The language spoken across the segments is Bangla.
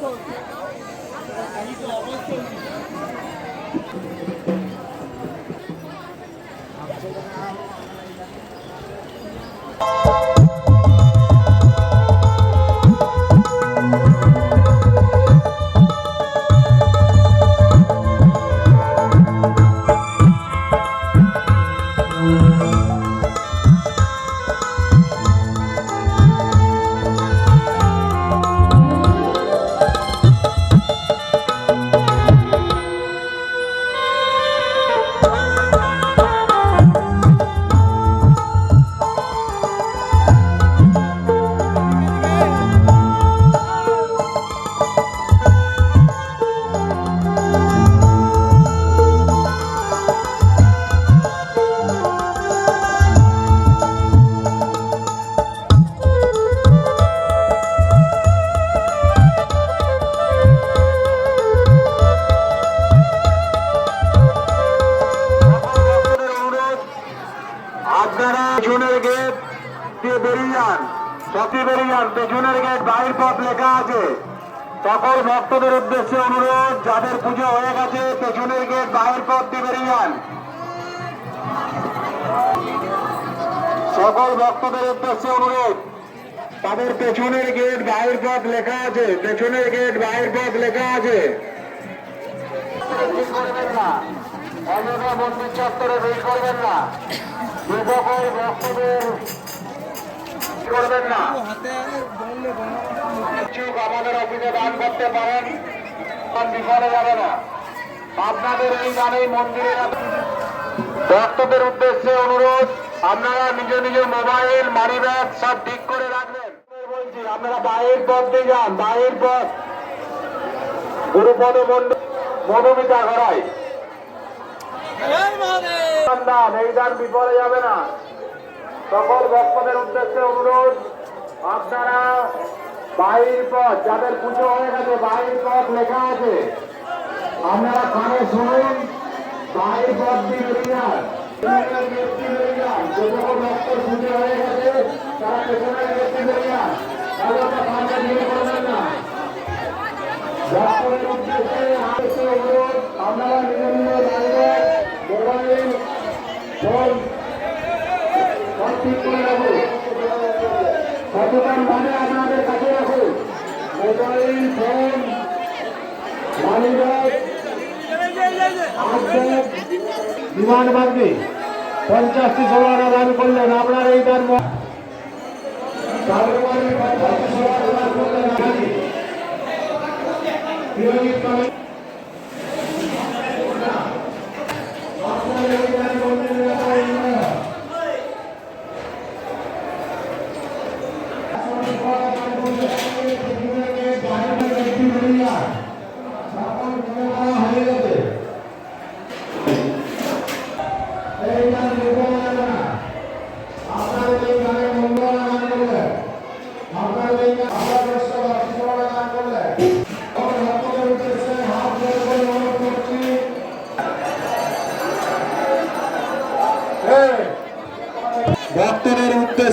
আপনাদের পেছনের গেট দিয়ে বেরিয়ে যান। সত্যি বেরিয়ে যান। পেছনের গেট বাইর পথ লেখা আছে। সকল ভক্তদের উদ্দেশ্যে অনুরোধ, যাদের পুজো হয়ে গেছে, পেছনের গেট বাইর পথ দিয়ে বেরিয়ে যান। সকল ভক্তদের উদ্দেশ্যে অনুরোধ, তাদের পেছনের গেট বাইর পথ লেখা আছে। পেছনের গেট বাইর পথ লেখা আছে। করবেন না মন্দির চত্বরে করবেন না। ভক্তদের করবেন না দান করতে পারেন যাবে না আপনাদের এই মন্দিরে উদ্দেশ্যে অনুরোধ, আপনারা নিজ নিজ মোবাইল মানি ব্যাগ সব ঠিক করে রাখবেন। বলছি, আপনারা বাইরের পথ দিয়ে যান, বাইরের পথ। গুরুপদ মন্ডল, মধুমিতা ঘরাই এই দান বিফলে যাবে না। সকল ভক্তদের উদ্দেশ্যে অনুরোধ, আপনারা বাইর পথ, যাদের পুজো হয়ে গেছে বাইর পথ লেখা আছে। আপনারা কানে শুনুন বাইর পথ দিয়ে যান। তারা পেছনের দিয়ে বেরিয়ে যান। তাহলে আপনারা সামনে ভিড় করবেন না ভক্তদের উদ্দেশ্যে আরেকটি অনুরোধ আপনারা নিজ নিজ বাইরে মোবাইল ফোন সব ঠিক করে রাখুন সচেতন ভাবে আপনাদের কাছে রাখুন মোবাইল ফোন মানিব্যাগ হাতব্যাগ বিমান বাগদি পঞ্চাশটি ষোলো দান করলেন, আপনার এই দান পঞ্চাশটি ষোলো দান করলেন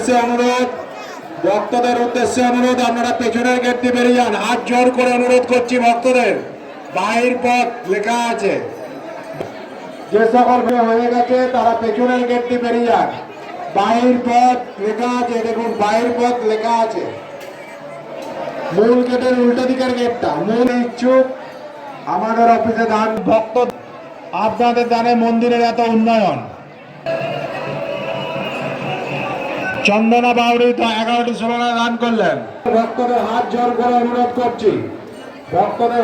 উদ্দেশ্যে অনুরোধ, ভক্তদের উদ্দেশ্যে অনুরোধ, আপনারা পেছনের গেট দিয়ে বেরিয়ে যান। হাত জোর করে অনুরোধ করছি ভক্তদের। বাহির পথ লেখা আছে। যে সকল হয়ে গেছে, তারা পেছনের গেট দিয়ে বেরিয়ে যান। বাহির পথ লেখা আছে, দেখুন, বাহির পথ লেখা আছে। মূল গেটের উল্টো দিকের গেটটা মূল ইচ্ছুক আমাদের অফিসে দান ভক্ত। আপনাদের দানে মন্দিরের এত উন্নয়ন। চন্দনা বাউরি তো এগারোটি ষোলো দান করলেন। ভক্তদের হাত জোর করে অনুরোধ করছি। ভক্তদের